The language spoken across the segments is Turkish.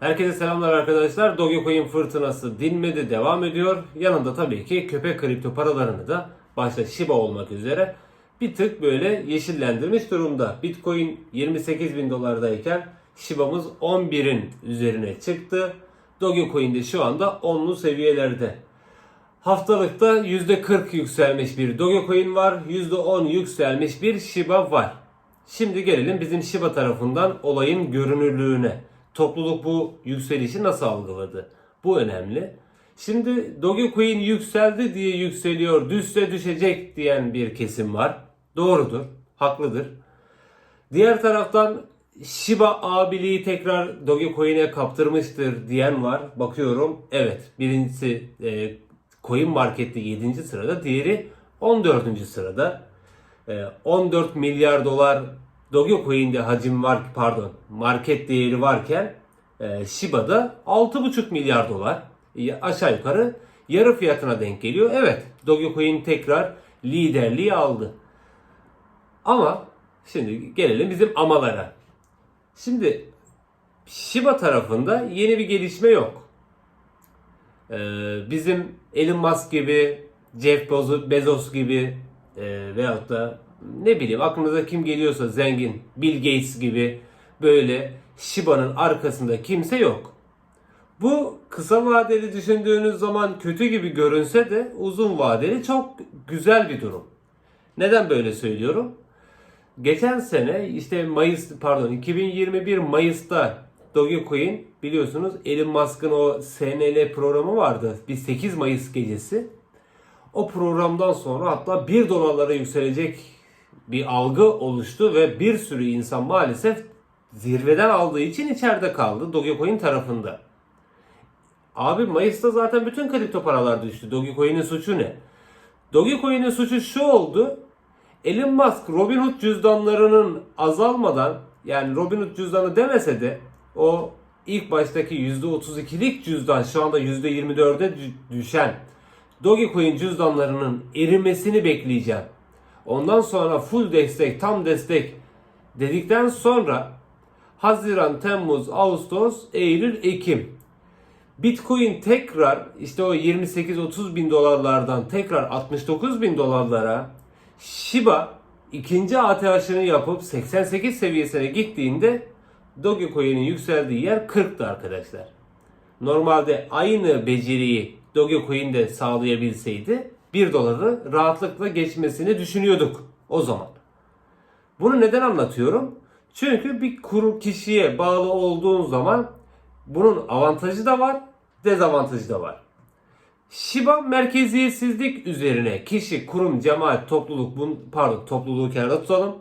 Herkese selamlar arkadaşlar. Dogecoin fırtınası dinmedi devam ediyor. Yanında tabii ki köpek kripto paralarını da başta Shiba olmak üzere bir tık böyle yeşillendirmiş durumda. Bitcoin 28 bin dolardayken Shiba'mız 11'in üzerine çıktı. Dogecoin de şu anda 10'lu seviyelerde. Haftalıkta %40 yükselmiş bir Dogecoin var. %10 yükselmiş bir Shiba var. Şimdi gelelim bizim Shiba tarafından olayın görünürlüğüne. Topluluk bu yükselişi nasıl algıladı? Bu önemli. Şimdi Dogecoin yükseldi diye yükseliyor, düşse düşecek diyen bir kesim var. Doğrudur, haklıdır. Diğer taraftan Shiba abiliği tekrar Dogecoin'e kaptırmıştır diyen var. Bakıyorum evet birincisi e, Coin Market'te 7. sırada diğeri 14. sırada. E, 14 milyar dolar Dogecoin'de hacim var pardon market değeri varken e, Shiba'da 6,5 milyar dolar E, aşağı yukarı yarı fiyatına denk geliyor. Evet Dogecoin tekrar liderliği aldı. Ama şimdi gelelim bizim amalara. Şimdi Shiba tarafında yeni bir gelişme yok. Ee, bizim Elon Musk gibi, Jeff Bezos- gibi e, veyahut da ne bileyim aklınıza kim geliyorsa zengin, Bill Gates gibi böyle Shiba'nın arkasında kimse yok. Bu kısa vadeli düşündüğünüz zaman kötü gibi görünse de uzun vadeli çok güzel bir durum. Neden böyle söylüyorum? Geçen sene işte Mayıs pardon 2021 Mayıs'ta Dogecoin biliyorsunuz Elon Musk'ın o SNL programı vardı. Bir 8 Mayıs gecesi. O programdan sonra hatta 1 dolarlara yükselecek bir algı oluştu ve bir sürü insan maalesef zirveden aldığı için içeride kaldı Dogecoin tarafında. Abi Mayıs'ta zaten bütün kripto paralar düştü. Dogecoin'in suçu ne? Dogecoin'in suçu şu oldu. Elon Musk Robinhood cüzdanlarının azalmadan yani Robinhood cüzdanı demese de o ilk baştaki %32'lik cüzdan şu anda %24'e dü- düşen Dogecoin cüzdanlarının erimesini bekleyeceğim. Ondan sonra full destek, tam destek dedikten sonra Haziran, Temmuz, Ağustos, Eylül, Ekim Bitcoin tekrar işte o 28-30 bin dolarlardan tekrar 69 bin dolarlara Shiba ikinci ATH'ını yapıp 88 seviyesine gittiğinde Dogecoin'in yükseldiği yer 40'tı arkadaşlar. Normalde aynı beceriyi Dogecoin de sağlayabilseydi 1 doları rahatlıkla geçmesini düşünüyorduk o zaman. Bunu neden anlatıyorum? Çünkü bir kuru kişiye bağlı olduğun zaman bunun avantajı da var, dezavantajı da var. Shiba merkeziyetsizlik üzerine kişi, kurum, cemaat, topluluk, bun, pardon topluluğu kenara tutalım.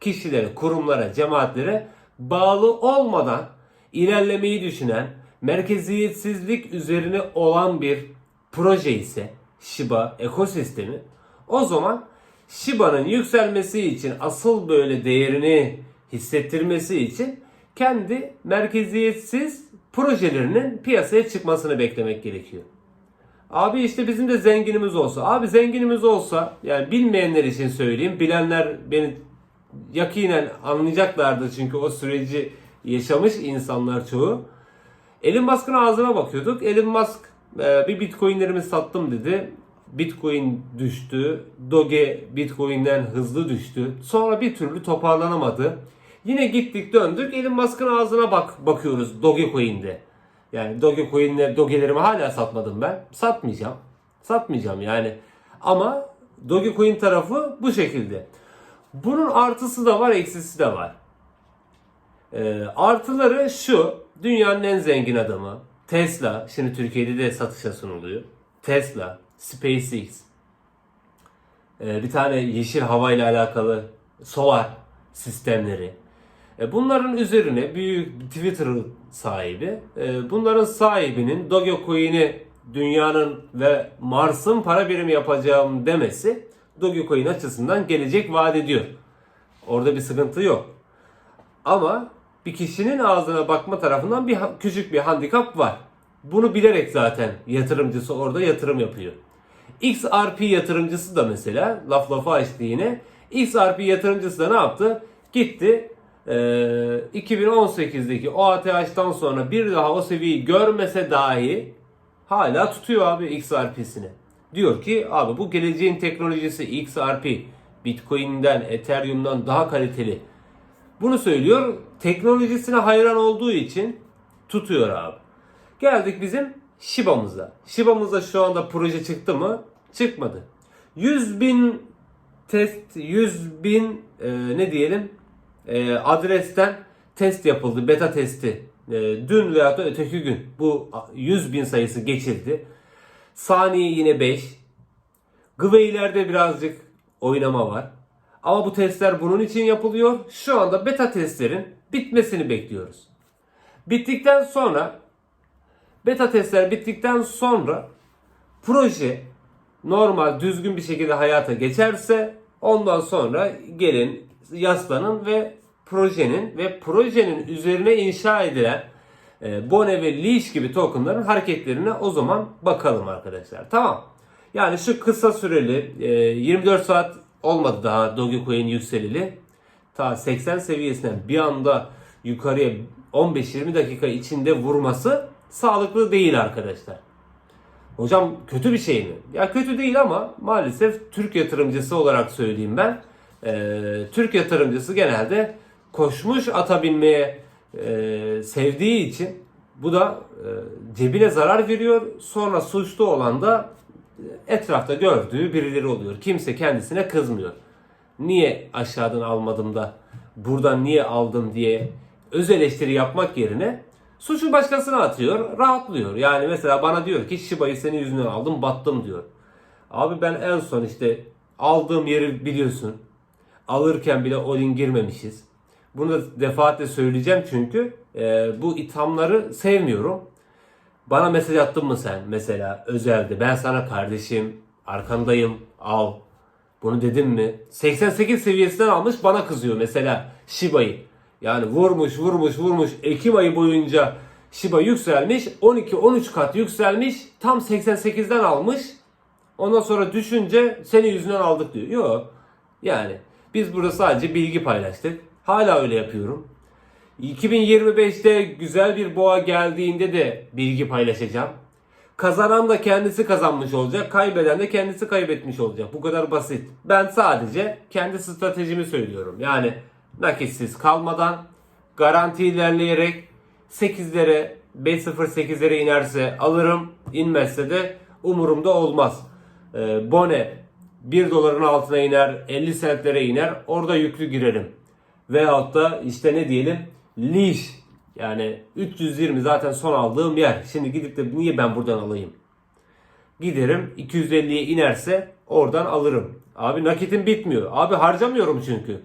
Kişilere, kurumlara, cemaatlere bağlı olmadan ilerlemeyi düşünen, merkeziyetsizlik üzerine olan bir proje ise Shiba ekosistemi o zaman Shiba'nın yükselmesi için asıl böyle değerini hissettirmesi için kendi merkeziyetsiz projelerinin piyasaya çıkmasını beklemek gerekiyor. Abi işte bizim de zenginimiz olsa. Abi zenginimiz olsa yani bilmeyenler için söyleyeyim. Bilenler beni yakinen anlayacaklardır çünkü o süreci yaşamış insanlar çoğu. Elon Musk'ın ağzına bakıyorduk. Elon Musk bir bitcoinlerimi sattım dedi. Bitcoin düştü. Doge Bitcoin'den hızlı düştü. Sonra bir türlü toparlanamadı. Yine gittik döndük. Elon Musk'ın ağzına bak bakıyoruz Dogecoin'de. Yani Dogecoin'le Doge'lerimi hala satmadım ben. Satmayacağım. Satmayacağım yani. Ama Dogecoin tarafı bu şekilde. Bunun artısı da var, eksisi de var. Ee, artıları şu. Dünyanın en zengin adamı Tesla. Şimdi Türkiye'de de satışa sunuluyor. Tesla, SpaceX. Ee, bir tane yeşil havayla alakalı solar sistemleri. E, Bunların üzerine büyük Twitter sahibi, e, bunların sahibinin Dogecoin'i dünyanın ve Mars'ın para birimi yapacağım demesi Dogecoin açısından gelecek vaat ediyor. Orada bir sıkıntı yok. Ama bir kişinin ağzına bakma tarafından bir küçük bir handikap var. Bunu bilerek zaten yatırımcısı orada yatırım yapıyor. XRP yatırımcısı da mesela laf lafa açtı yine. XRP yatırımcısı da ne yaptı? Gitti Ee, 2018'deki o ATH'dan sonra bir daha o seviyeyi görmese dahi hala tutuyor abi XRP'sini. Diyor ki abi bu geleceğin teknolojisi XRP Bitcoin'den, Ethereum'dan daha kaliteli. Bunu söylüyor. Teknolojisine hayran olduğu için tutuyor abi. Geldik bizim Shiba'mıza. Shiba'mızda şu anda proje çıktı mı? Çıkmadı. 100 bin test, 100 bin e, ne diyelim e, adresten test yapıldı. Beta testi. E, dün veya da öteki gün bu 100 bin sayısı geçildi. Saniye yine 5. Gwei'lerde birazcık oynama var. Ama bu testler bunun için yapılıyor. Şu anda beta testlerin bitmesini bekliyoruz. Bittikten sonra beta testler bittikten sonra proje normal düzgün bir şekilde hayata geçerse ondan sonra gelin yaslanın ve projenin ve projenin üzerine inşa edilen e, Bone ve Leash gibi tokenların hareketlerine o zaman bakalım arkadaşlar. Tamam. Yani şu kısa süreli e, 24 saat olmadı daha Dogecoin yükselili. Ta 80 seviyesinden bir anda yukarıya 15-20 dakika içinde vurması sağlıklı değil arkadaşlar. Hocam kötü bir şey mi? Ya kötü değil ama maalesef Türk yatırımcısı olarak söyleyeyim ben. Ee, Türk yatırımcısı genelde koşmuş ata binmeye e, sevdiği için bu da e, cebine zarar veriyor. Sonra suçlu olan da etrafta gördüğü birileri oluyor. Kimse kendisine kızmıyor. Niye aşağıdan almadım da buradan niye aldım diye öz eleştiri yapmak yerine suçu başkasına atıyor, rahatlıyor. Yani mesela bana diyor ki Shiba'yı senin yüzünden aldım, battım diyor. Abi ben en son işte aldığım yeri biliyorsun. Alırken bile Odin girmemişiz. Bunu da defaatle söyleyeceğim çünkü e, bu ithamları sevmiyorum. Bana mesaj attın mı sen mesela özelde? Ben sana kardeşim, arkandayım, al. Bunu dedim mi? 88 seviyesinden almış bana kızıyor mesela Shiba'yı. Yani vurmuş vurmuş vurmuş Ekim ayı boyunca Shiba yükselmiş 12-13 kat yükselmiş tam 88'den almış. Ondan sonra düşünce senin yüzünden aldık diyor. Yok yani biz burada sadece bilgi paylaştık. Hala öyle yapıyorum. 2025'te güzel bir boğa geldiğinde de bilgi paylaşacağım. Kazanan da kendisi kazanmış olacak, kaybeden de kendisi kaybetmiş olacak. Bu kadar basit. Ben sadece kendi stratejimi söylüyorum. Yani nakitsiz kalmadan garanti ilerleyerek 8'lere 5.08'lere inerse alırım. inmezse de umurumda olmaz. Ee, Bone 1 doların altına iner 50 sentlere iner orada yüklü girerim. Veyahut da işte ne diyelim leash yani 320 zaten son aldığım yer. Şimdi gidip de niye ben buradan alayım? Giderim 250'ye inerse oradan alırım. Abi nakitim bitmiyor. Abi harcamıyorum çünkü.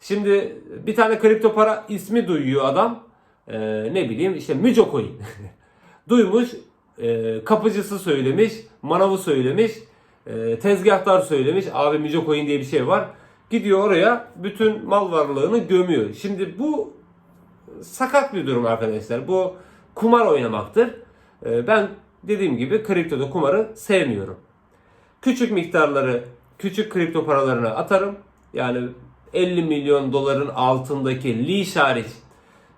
Şimdi bir tane kripto para ismi duyuyor adam. Ee, ne bileyim işte Müco Coin. Duymuş. e, kapıcısı söylemiş. Manavı söylemiş. e, tezgahtar söylemiş. Abi Müco Coin diye bir şey var. Gidiyor oraya bütün mal varlığını gömüyor. Şimdi bu sakat bir durum arkadaşlar. Bu kumar oynamaktır. Ee, Ben dediğim gibi kriptoda kumarı sevmiyorum. Küçük miktarları, küçük kripto paralarına atarım. Yani 50 milyon doların altındaki leash hariç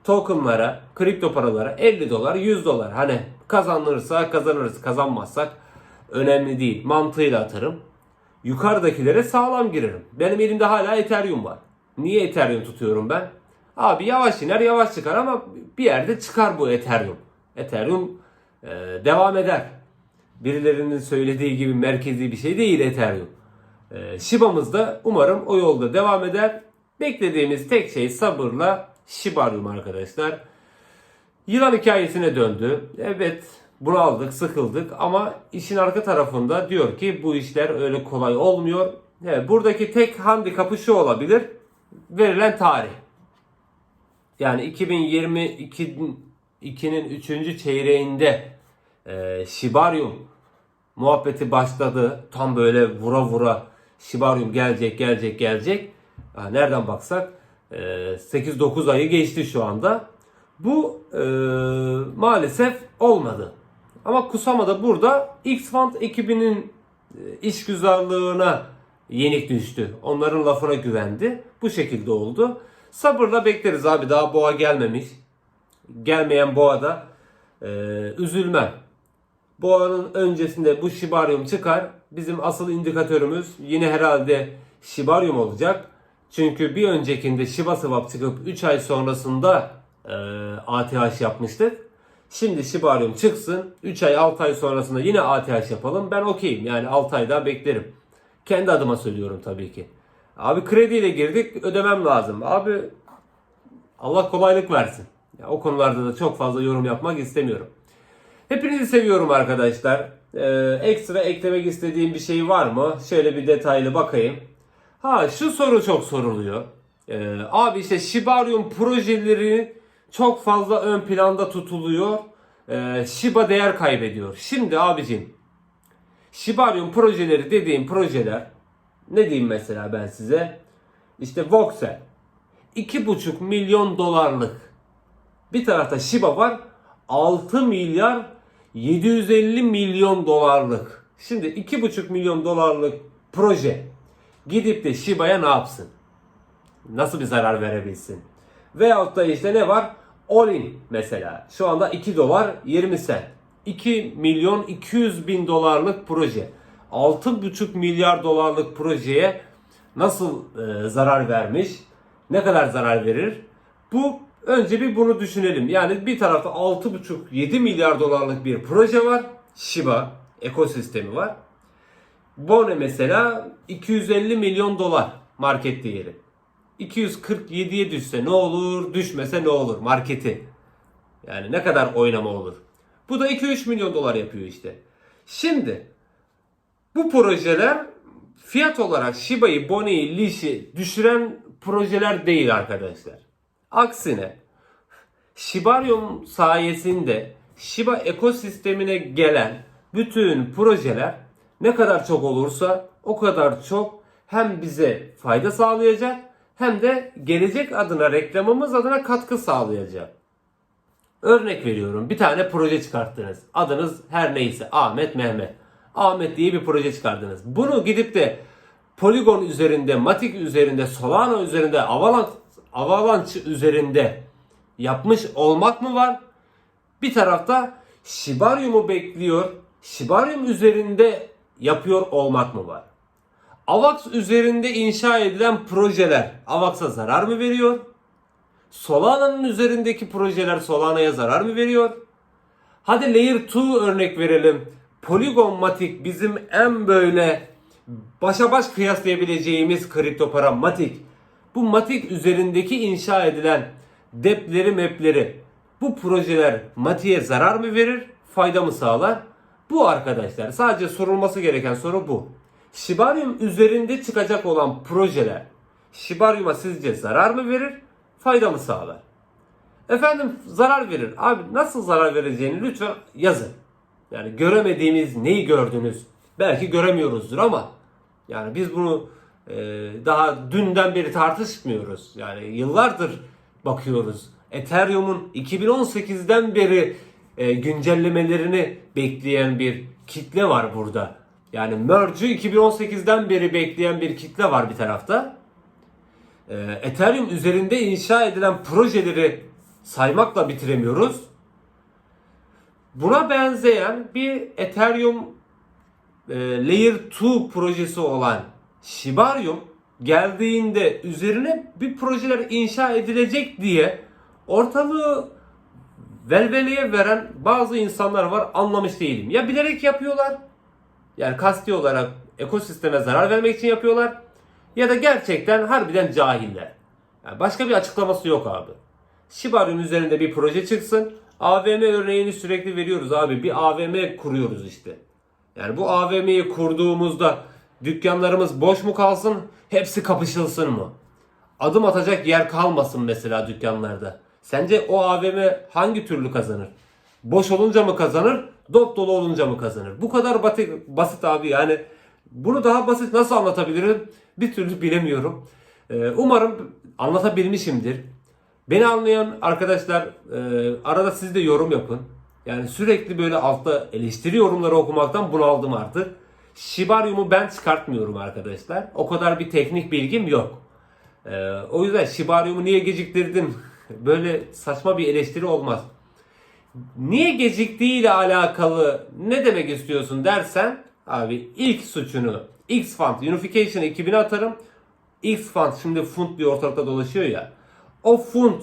tokenlara, kripto paralara 50 dolar, 100 dolar. Hani kazanırsa kazanırız, kazanmazsak önemli değil. Mantığıyla atarım. Yukarıdakilere sağlam girerim. Benim elimde hala Ethereum var. Niye Ethereum tutuyorum ben? Abi yavaş iner yavaş çıkar ama bir yerde çıkar bu Ethereum. Ethereum e, devam eder. Birilerinin söylediği gibi merkezi bir şey değil Ethereum. E, Shiba'mız da umarım o yolda devam eder. Beklediğimiz tek şey sabırla Shibarium arkadaşlar. Yılan hikayesine döndü. Evet bunu aldık sıkıldık ama işin arka tarafında diyor ki bu işler öyle kolay olmuyor. Evet, buradaki tek handikapı şu olabilir. Verilen tarih. Yani 2022'nin 3. çeyreğinde e, Shibarium muhabbeti başladı. Tam böyle vura vura Shibarium gelecek gelecek gelecek. Ha, nereden baksak e, 8-9 ayı geçti şu anda. Bu e, maalesef olmadı. Ama Kusama da burada X-Fund ekibinin e, işgüzarlığına yenik düştü. Onların lafına güvendi. Bu şekilde oldu. Sabırla bekleriz abi daha boğa gelmemiş. Gelmeyen boğada e, üzülmem. Boğanın öncesinde bu şibaryum çıkar. Bizim asıl indikatörümüz yine herhalde şibaryum olacak. Çünkü bir öncekinde Shiba Swap çıkıp 3 ay sonrasında e, ATH yapmıştık. Şimdi şibaryum çıksın. 3 ay 6 ay sonrasında yine ATH yapalım. Ben okeyim. Yani 6 ay daha beklerim. Kendi adıma söylüyorum tabii ki. Abi krediyle girdik ödemem lazım. Abi Allah kolaylık versin. Ya, o konularda da çok fazla yorum yapmak istemiyorum. Hepinizi seviyorum arkadaşlar. Ee, ekstra eklemek istediğim bir şey var mı? Şöyle bir detaylı bakayım. Ha şu soru çok soruluyor. Ee, abi işte Shibarium projeleri çok fazla ön planda tutuluyor. Ee, Shiba değer kaybediyor. Şimdi abicim Shibarium projeleri dediğim projeler ne diyeyim mesela ben size? İşte Voxel 2,5 milyon dolarlık bir tarafta Shiba var 6 milyar 750 milyon dolarlık. Şimdi 2,5 milyon dolarlık proje gidip de Shiba'ya ne yapsın? Nasıl bir zarar verebilsin? Veyahut da işte ne var? Olin mesela. Şu anda 2 dolar 20 sent. 2 milyon 200 bin dolarlık proje. 6,5 milyar dolarlık projeye nasıl e, zarar vermiş? Ne kadar zarar verir? Bu önce bir bunu düşünelim. Yani bir tarafta 6,5-7 milyar dolarlık bir proje var. Shiba ekosistemi var. Bone mesela 250 milyon dolar market değeri. 247'ye düşse ne olur, düşmese ne olur marketi. Yani ne kadar oynama olur. Bu da 2-3 milyon dolar yapıyor işte. Şimdi bu projeler fiyat olarak Shiba'yı, Bone'yi, Lish'i düşüren projeler değil arkadaşlar. Aksine Shibarium sayesinde Shiba ekosistemine gelen bütün projeler ne kadar çok olursa o kadar çok hem bize fayda sağlayacak hem de gelecek adına reklamımız adına katkı sağlayacak. Örnek veriyorum bir tane proje çıkarttınız. Adınız her neyse Ahmet Mehmet. Ahmet diye bir proje çıkardınız. Bunu gidip de Polygon üzerinde, Matic üzerinde, Solana üzerinde, Avalanche, Avalanche üzerinde yapmış olmak mı var? Bir tarafta Shibarium'u bekliyor. Shibarium üzerinde yapıyor olmak mı var? AVAX üzerinde inşa edilen projeler AVAX'a zarar mı veriyor? Solana'nın üzerindeki projeler Solana'ya zarar mı veriyor? Hadi Layer 2 örnek verelim. Polygon Matic bizim en böyle başa baş kıyaslayabileceğimiz kripto para Matic. Bu Matic üzerindeki inşa edilen depleri mapleri bu projeler Matic'e zarar mı verir, fayda mı sağlar? Bu arkadaşlar sadece sorulması gereken soru bu. Shibarium üzerinde çıkacak olan projeler Shibarium'a sizce zarar mı verir, fayda mı sağlar? Efendim zarar verir. Abi nasıl zarar vereceğini lütfen yazın. Yani göremediğimiz neyi gördünüz? Belki göremiyoruzdur ama yani biz bunu e, daha dünden beri tartışmıyoruz. Yani yıllardır bakıyoruz. Ethereum'un 2018'den beri e, güncellemelerini bekleyen bir kitle var burada. Yani merge'ü 2018'den beri bekleyen bir kitle var bir tarafta. E, Ethereum üzerinde inşa edilen projeleri saymakla bitiremiyoruz. Buna benzeyen bir Ethereum e, Layer 2 projesi olan Shibarium geldiğinde üzerine bir projeler inşa edilecek diye ortalığı velveleye veren bazı insanlar var anlamış değilim. Ya bilerek yapıyorlar yani kasti olarak ekosisteme zarar vermek için yapıyorlar ya da gerçekten harbiden cahiller. Yani başka bir açıklaması yok abi. Shibarium üzerinde bir proje çıksın. AVM örneğini sürekli veriyoruz abi. Bir AVM kuruyoruz işte. Yani bu AVM'yi kurduğumuzda dükkanlarımız boş mu kalsın, hepsi kapışılsın mı? Adım atacak yer kalmasın mesela dükkanlarda. Sence o AVM hangi türlü kazanır? Boş olunca mı kazanır, dop dolu olunca mı kazanır? Bu kadar basit, basit abi yani. Bunu daha basit nasıl anlatabilirim bir türlü bilemiyorum. Ee, umarım anlatabilmişimdir. Beni anlayan arkadaşlar e, arada siz de yorum yapın. Yani sürekli böyle altta eleştiri yorumları okumaktan bunaldım artık. Shibarium'u ben çıkartmıyorum arkadaşlar. O kadar bir teknik bilgim yok. Ee, o yüzden Shibarium'u niye geciktirdin? Böyle saçma bir eleştiri olmaz. Niye geciktiği ile alakalı ne demek istiyorsun dersen abi ilk suçunu X-Fund Unification ekibine atarım. X-Fund şimdi fund bir ortalıkta dolaşıyor ya. O fund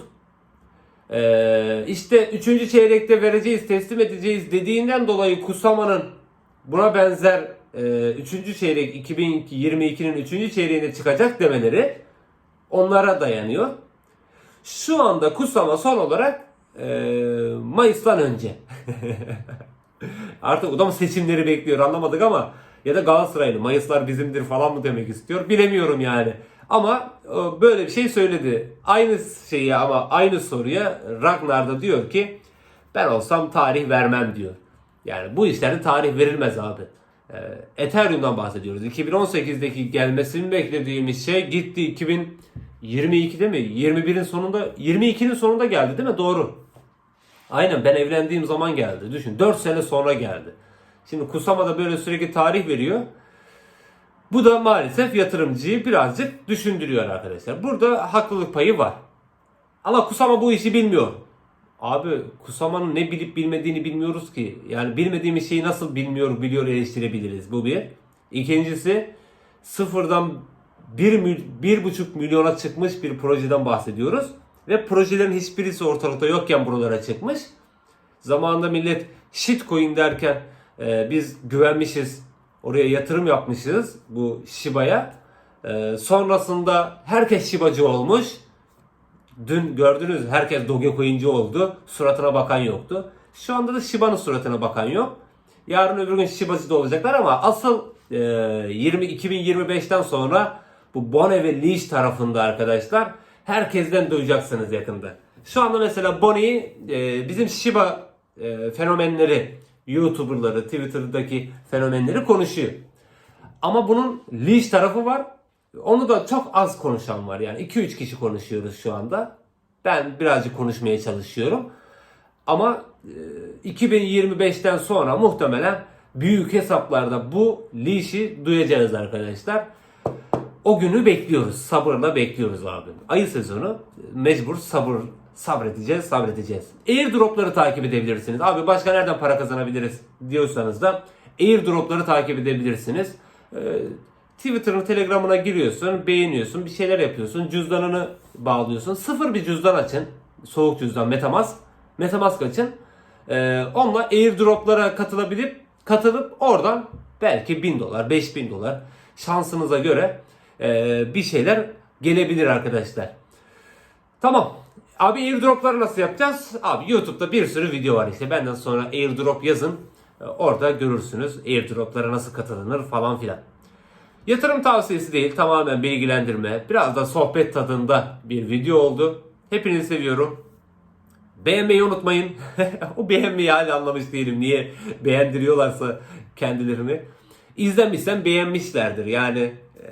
ee, işte 3. çeyrekte vereceğiz, teslim edeceğiz dediğinden dolayı Kusama'nın buna benzer 3. çeyrek 2022'nin 3. çeyreğinde çıkacak demeleri onlara dayanıyor. Şu anda Kusama son olarak e, Mayıs'tan önce. Artık o da mı seçimleri bekliyor anlamadık ama ya da Galatasaraylı Mayıslar bizimdir falan mı demek istiyor bilemiyorum yani. Ama e, böyle bir şey söyledi. Aynı şeyi ama aynı soruya Ragnar da diyor ki ben olsam tarih vermem diyor. Yani bu işlerde tarih verilmez abi. E, Ethereum'dan bahsediyoruz. 2018'deki gelmesini beklediğimiz şey gitti 2022'de mi? 21'in sonunda 22'nin sonunda geldi değil mi? Doğru. Aynen ben evlendiğim zaman geldi. Düşün 4 sene sonra geldi. Şimdi Kusama da böyle sürekli tarih veriyor. Bu da maalesef yatırımcıyı birazcık düşündürüyor arkadaşlar. Burada haklılık payı var. Ama Kusama bu işi bilmiyor. Abi Kusama'nın ne bilip bilmediğini bilmiyoruz ki. Yani bilmediğimiz şeyi nasıl bilmiyor biliyor eleştirebiliriz. Bu bir. İkincisi sıfırdan 1, 1,5 milyona çıkmış bir projeden bahsediyoruz. Ve projelerin hiçbirisi ortalıkta yokken buralara çıkmış. Zamanında millet shitcoin derken e, biz güvenmişiz. Oraya yatırım yapmışız bu Shiba'ya. E, sonrasında herkes Shiba'cı olmuş. Dün gördünüz herkes Dogecoin'ci oldu. Suratına bakan yoktu. Şu anda da Shiba'nın suratına bakan yok. Yarın öbür gün Shiba'cı da olacaklar ama asıl e, 20 2025'ten sonra bu Bone ve Leash tarafında arkadaşlar herkesten duyacaksınız yakında. Şu anda mesela Bonnie'yi e, bizim Shiba e, fenomenleri, YouTuber'ları, Twitter'daki fenomenleri konuşuyor. Ama bunun Leash tarafı var. Onu da çok az konuşan var. Yani 2-3 kişi konuşuyoruz şu anda. Ben birazcık konuşmaya çalışıyorum. Ama e, 2025'ten sonra muhtemelen büyük hesaplarda bu Leash'i duyacağız arkadaşlar. O günü bekliyoruz. Sabırla bekliyoruz abi. Ayı sezonu mecbur sabır sabredeceğiz, sabredeceğiz. Airdrop'ları takip edebilirsiniz. Abi başka nereden para kazanabiliriz diyorsanız da airdrop'ları takip edebilirsiniz. Ee, Twitter'ın Telegram'ına giriyorsun, beğeniyorsun, bir şeyler yapıyorsun, cüzdanını bağlıyorsun. Sıfır bir cüzdan açın. Soğuk cüzdan Metamask. Metamask açın. Ee, onunla airdrop'lara katılabilip katılıp oradan belki 1000 dolar, 5000 dolar şansınıza göre e, bir şeyler gelebilir arkadaşlar. Tamam. Abi airdropları nasıl yapacağız? Abi YouTube'da bir sürü video var işte. Benden sonra airdrop yazın. E, Orada görürsünüz airdroplara nasıl katılınır falan filan. Yatırım tavsiyesi değil tamamen bilgilendirme. Biraz da sohbet tadında bir video oldu. Hepinizi seviyorum. Beğenmeyi unutmayın. o beğenmeyi hala anlamış değilim. Niye beğendiriyorlarsa kendilerini. İzlemişsen beğenmişlerdir. Yani e,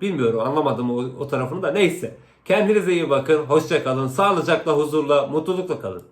bilmiyorum anlamadım o, o tarafını da neyse. Kendinize iyi bakın. Hoşça kalın. Sağlıcakla, huzurla, mutlulukla kalın.